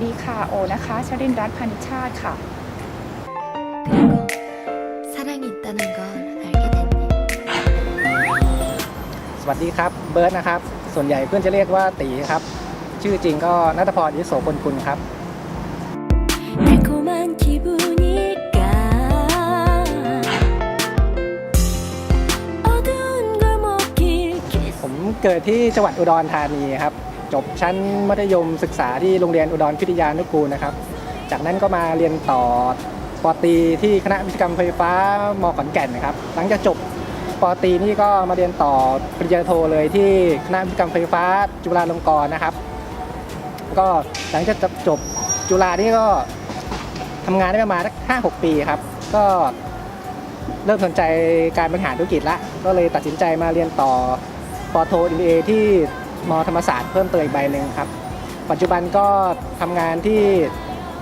ดีค่ะ โอนะคะชรินรัตน์พานิชาติค่ะสวัสดีครับเบิร์ดนะครับ ส่วนใหญ่เพื่อนจะเรียกว่าตีครับ ชื่อจริงก็นัทพรยิโสพลคุณครับผมเกิดที่จังหวัดอุดรธานีครับ จบชั้นมัธยมศึกษาที่โรงเรียนอุดรพิทยานุกูลนะครับ จากนั้นก็มาเรียนต่อปอตีที่คณะวิศวกรรมไฟฟ้ามขอนแก่นนะครับ หลังจากจบปอตีนี่ก็มาเรียนต่อปริญญาโทเลยที่คณะวิศวกรรมไฟฟ้าจุฬาลงกรณ์นะครับ ก็หลังจากจบจุฬานี่ก็ทำงานได้ประมาณห้าหกปีครับ ก็เริ่มสนใจการบริหารธุรกิจละ ก็เลยตัดสินใจมาเรียนต่อปอโทเอ็มเอที่ มธรรมศาสตร์เพิ่มเติมอีกใบหนึ่งครับ ปัจจุบันก็ทำงานที่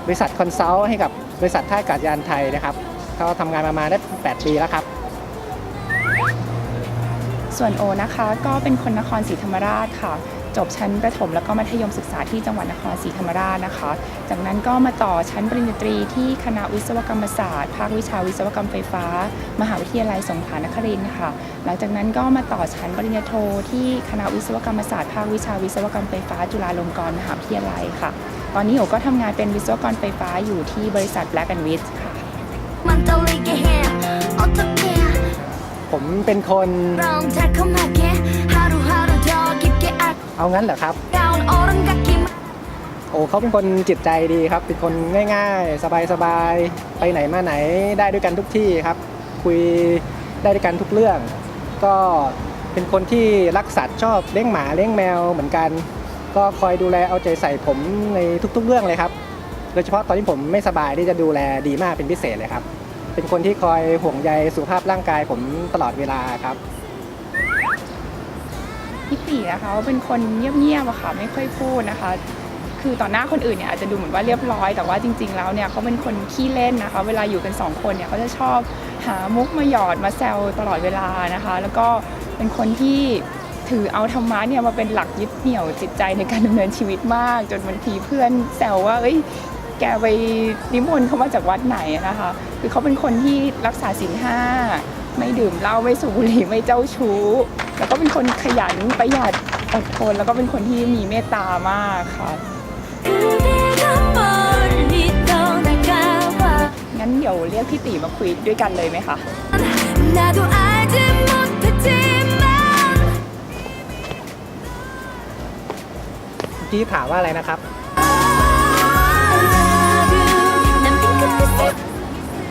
บริษัทคอนซัลท์ให้กับบริษัทท่าอากาศยานไทยนะครับเขาทำงานประมาณได้ 8 ปีแล้วครับ ส่วนโอนะคะก็เป็นคนนครศรีธรรมราชค่ะ จบชั้นประถมแล้วก็มัธยมศึกษาที่จังหวัดนครศรีธรรมราชนะคะ จากนั้นก็มาต่อชั้นปริญญาตรีที่คณะวิศวกรรมศาสตร์ภาควิชาวิศวกรรมไฟฟ้า มหาวิทยาลัยสงขลานครินทร์ค่ะ หลังจากนั้นก็มาต่อชั้นปริญญาโทที่คณะวิศวกรรมศาสตร์ภาควิชาวิศวกรรมไฟฟ้า จุฬาลงกรณ์มหาวิทยาลัยค่ะ ตอนนี้หนูก็ทำงานเป็นวิศวกรไฟฟ้าอยู่ที่บริษัทแบล็กแอนด์วิ t ค่ะผมเป็นคน เอางั้นเหรอครับ โอ้เขาเป็นคนจิตใจดีครับ เป็นคนง่าย ๆ สบายๆ ไปไหนมาไหนได้ด้วยกันทุกที่ครับ คุยได้ด้วยกันทุกเรื่อง ก็เป็นคนที่รักสัตว์ชอบเลี้ยงหมาเลี้ยงแมวเหมือนกัน ก็คอยดูแลเอาใจใส่ผมในทุก ๆ เรื่องเลยครับ โดยเฉพาะตอนที่ผมไม่สบายที่จะดูแลดีมากเป็นพิเศษเลยครับ เป็นคนที่คอยห่วงใยสุขภาพร่างกายผมตลอดเวลาครับ พี่ตีนะคะเป็นคนเงียบๆอะค่ะไม่ค่อยพูดนะคะ คือต่อหน้าคนอื่นเนี่ยอาจจะดูเหมือนว่าเรียบร้อย แต่ว่าจริง ๆ แล้วเนี่ยเขาเป็นคนขี้เล่นนะคะ เวลาอยู่กันสองคนเนี่ยเขาจะชอบหามุกมาหยอดมาแซวตลอดเวลานะคะ แล้วก็เป็นคนที่ถือเอาธรรมะเนี่ยมาเป็นหลักยึดเหนี่ยวจิตใจในการดำเนินชีวิตมาก จนบางทีเพื่อนแซวว่าเอ้ยแกไปนิมนต์เขามาจากวัดไหนนะคะ คือเขาเป็นคนที่รักษาศีลห้าไม่ดื่มเหล้าไม่สูบบุหรี่ไม่เจ้าชู้ แล้วก็เป็นคนขยันประหยัดอดทนแล้วก็เป็นคนที่มีเมตตามากค่ะงั้นเดี๋ยวเรียกพี่ตีมาคุยด้วยกันเลยไหมคะพี่ถามว่าอะไรนะครับ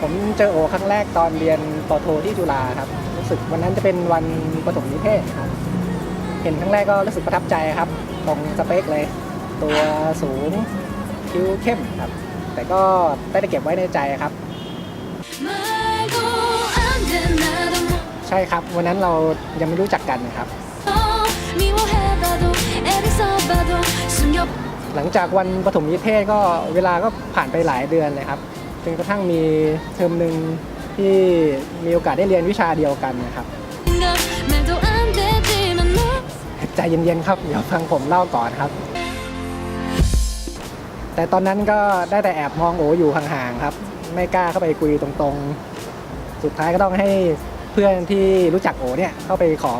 ผมเจอโอครั้งแรกตอนเรียนปโทที่จุฬาครับึกวันนั้นจะเป็นวันปฐะถมนิเทศครับ เห็นครั้งแรกก็รู้สึกประทับใจครับของสเปคเลย ตัวสูงคิ้วเข้มครับ แต่ก็ได้เก็บไว้ในใจครับ ใช่ครับวันนั้นเรายังไม่รู้จักกันนะครับ หลังจากวันปฐะถมนิเทศก็เวลาก็ผ่านไปหลายเดือนเลยครับจนกระทั่งมีเทอมหนึ่ง ที่มีโอกาสได้เรียนวิชาเดียวกันนะครับใจเย็นๆครับ เดี๋ยวฟังผมเล่าก่อนครับ แต่ตอนนั้นก็ได้แต่แอบมองโออยู่ห่างๆครับ ไม่กล้าเข้าไปคุยตรงๆ สุดท้ายก็ต้องให้เพื่อนที่รู้จักโอเนี่ยเข้าไปขอ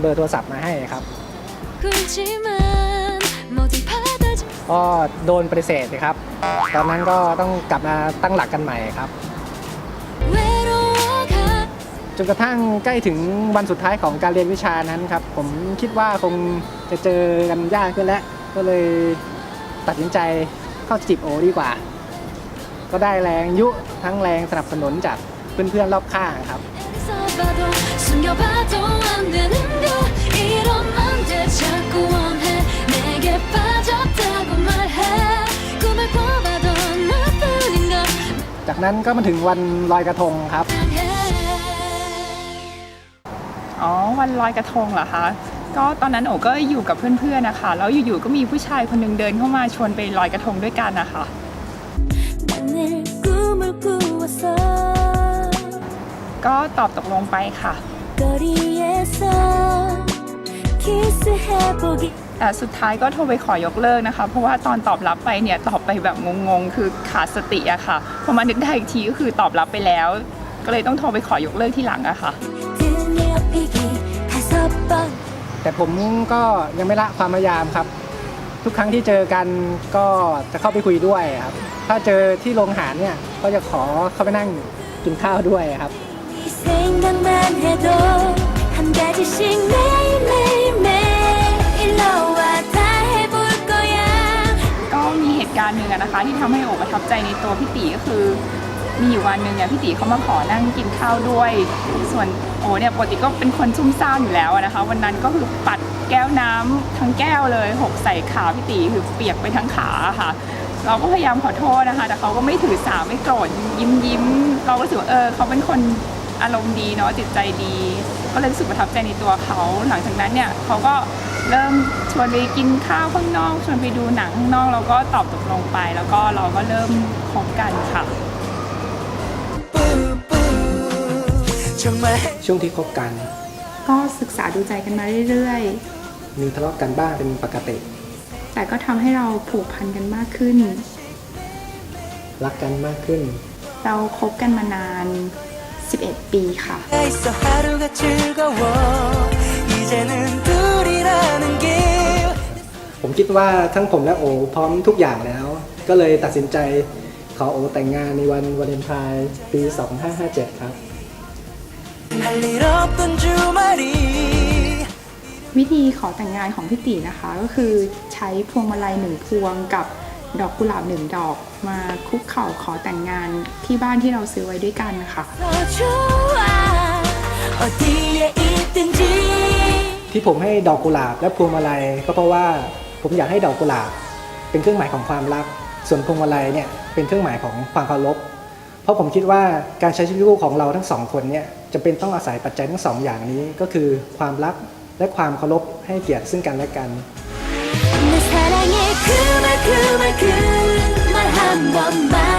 เบอร์โทรศัพท์มาให้ครับก็โดนปฏิเสธนะครับ ตอนนั้นก็ต้องกลับมาตั้งหลักกันใหม่ครับ จนกระทั่งใกล้ถึงวันสุดท้ายของการเรียนวิชานั้นครับ ผมคิดว่าคงจะเจอกันยากขึ้นแล้ว ก็เลยตัดสินใจเข้าจีบโอดีกว่า ก็ได้แรงยุทั้งแรงสนับสนุนจากเพื่อนๆรอบข้างครับ จากนั้นก็มาถึงวันลอยกระทงครับ อ๋อวันลอยกระทงเหรอคะก็ตอนนั้นโอก็อยู่กับเพื่อนๆนะคะแล้วอยู่ๆก็มีผู้ชายคนหนึ่งเดินเข้ามาชวนไปลอยกระทงด้วยกันนะคะก็ตอบตกลงไปค่ะแต่สุดท้ายก็โทรไปขอยกเลิกนะคะ เพราะว่าตอนตอบรับไปเนี่ยตอบไปแบบงงๆ คือขาดสติอะค่ะพอมานึกได้อีกทีก็คือตอบรับไปแล้ว ก็เลยต้องโทรไปขอยกเลิกที่หลังอะค่ะ แต่ผมก็ยังไม่ละความพยายามครับ ทุกครั้งที่เจอกันก็จะเข้าไปคุยด้วยครับ ถ้าเจอที่โรงอาหารเนี่ยก็จะขอเข้าไปนั่งกินข้าวด้วยครับก็มีเหตุการณ์หนึ่งนะคะ ที่ทำให้โอประทับใจในตัวพี่ตีก็คือ มีอยู่วันหนึ่งเนี่ยพี่ตีเขามาขอนั่งกินข้าวด้วย ส่วนโอเนี่ยปกติก็เป็นคนซุ่มซ่ามอยู่แล้วนะคะ วันนั้นก็คือปัดแก้วน้ำทั้งแก้วเลยหกใส่ขาพี่ตีคือเปียกไปทั้งขาค่ะ เราก็พยายามขอโทษนะคะ แต่เขาก็ไม่ถือสาไม่โกรธยิ้มยิ้มเราก็รู้สึกว่าเออเขาเป็นคนอารมณ์ดีเนาะจิตใจดี ก็เลยรู้สึกประทับใจในตัวเขา หลังจากนั้นเนี่ยเขาก็เริ่มชวนไปกินข้าวข้างนอก ชวนไปดูหนังข้างนอกเราก็ตอบตกลงไป แล้วก็เราก็เริ่มคบกันค่ะ ช่วงที่คบกัน ก็ศึกษาดูใจกันมาเรื่อย มีทะเลาะกันบ้างเป็นปกติ ๆ แต่ก็ทำให้เราผูกพันกันมากขึ้น รักกันมากขึ้น เราคบกันมานาน 11 ปีค่ะ 있어 하루가 즐거워 이제는 둘이라는 게 ผมคิดว่าทั้งผมและโอพร้อมทุกอย่างแล้ว ก็เลยตัดสินใจ ขอโอแต่งงานในวันวาเลนไทน์ปี 2557 ครับ วิธีขอแต่งงานของพี่ตีนะคะ ก็คือใช้พวงมาลัยหนึ่งพวงกับดอกกุหลาบหนึ่งดอกมาคุกเข่าขอแต่งงานที่บ้านที่เราซื้อไว้ด้วยกันนะคะที่ผมให้ดอกกุหลาบและพวงมาลัยก็เพราะว่าผมอยากให้ดอกกุหลาบ เป็นเครื่องหมายของความรัก ส่วนพวงมาลัยเนี่ยเป็นเครื่องหมายของความเคารพ เพราะผมคิดว่าการใช้ชีวิตคู่ของเราทั้งสองคนเนี่ยจะเป็นต้องอาศัยปัจจัยทั้งสองอย่างนี้ก็คือความรักและความเคารพให้เกียรติซึ่งกันและกัน 내 사랑해 그 말 그 말 그 말 한 번 말